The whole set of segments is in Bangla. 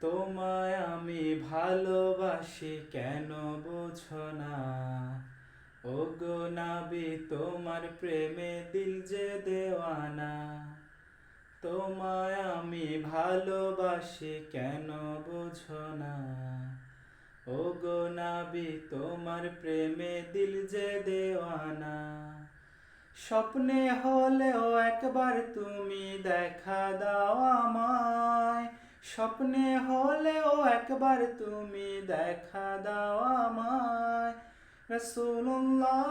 তোমায় আমি ভালোবাসি কেন বুঝো না? ও গো নাবি, তোমার প্রেমে দিল যে দেওয়ানা। তোমায় আমি ভালোবাসি কেন বুঝো না? ও গো নাবি, তোমার প্রেমে দিল যে দেওয়ানা। স্বপ্নে হলেও একবার তুমি দেখা দাও আমায়। স্বপ্নে হলেও একবার তুমি দেখা দাও আমায়। রসুল্লাহ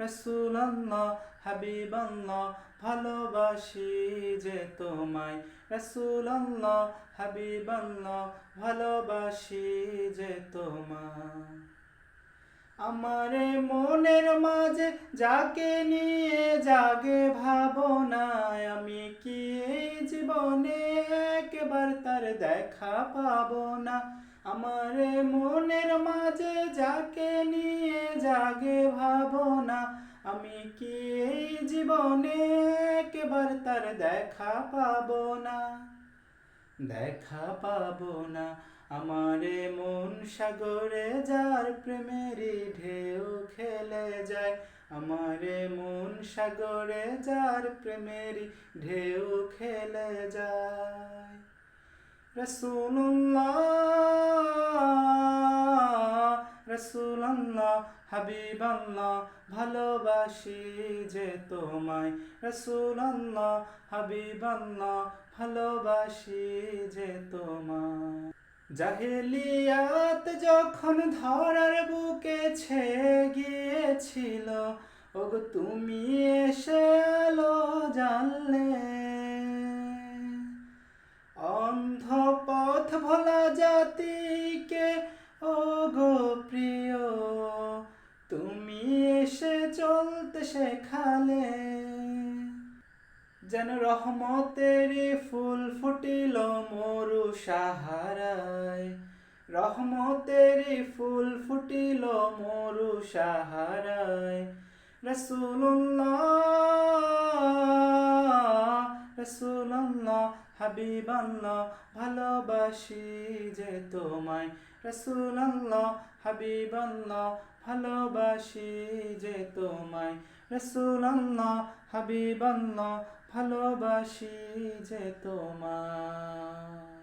রসুল্লাহ হাবিবাল্লাহ, ভালোবাসি যে তোমায়। রসুল্লাহ হাবিবাল্লাহ, ভালোবাসি যে তোমায়। আমারে মনের মাঝে যাকে নিয়ে জাগে এই জীবনে একবার তার দেখা পাবো না। আমার মনের মাঝে যাকে নিয়ে জাগে ভাবো না আমি কি এই জীবনে একবার তার দেখা পাবো না? দেখা পাবো না। আমারে মন সাগরে যার প্রেমেরই ঢেউ খেলে যায়। আমারে মন সাগরে যার প্রেমেরই ঢেউ খেলে যায়। রসুল্লাহ রসুল্লাহ হাবিবাল্লাহ, ভালোবাসি যে তোমায়। রসুল্লাহ হাবিবাল্লাহ, ভালোবাসি যে তোমায়। জাহেলিয়াত যখন ধরার বুকে ছে গিয়েছিল, ওগো তুমি এসে আলো জানলে অন্ধ পথ ভোলা জাতিকে ও গো প্রিয়, তুমি এসে চলতে শেখালে। যেন রহমতের ফুল ফুটিল মরু সাহারায়। রহমতের ফুল ফুটিল মরু সাহারায়। রসুল্লাহ রসুল্লাহ হাবিবাল্লাহ, ভালোবাসি যে তোমায়। রসুল্লাহ হাবিবাল্লাহ, ভালোবাসি যে তোমায়। রসুল্লাহ হাবিবাল্লাহ ভালোবাসি যে তোমায়।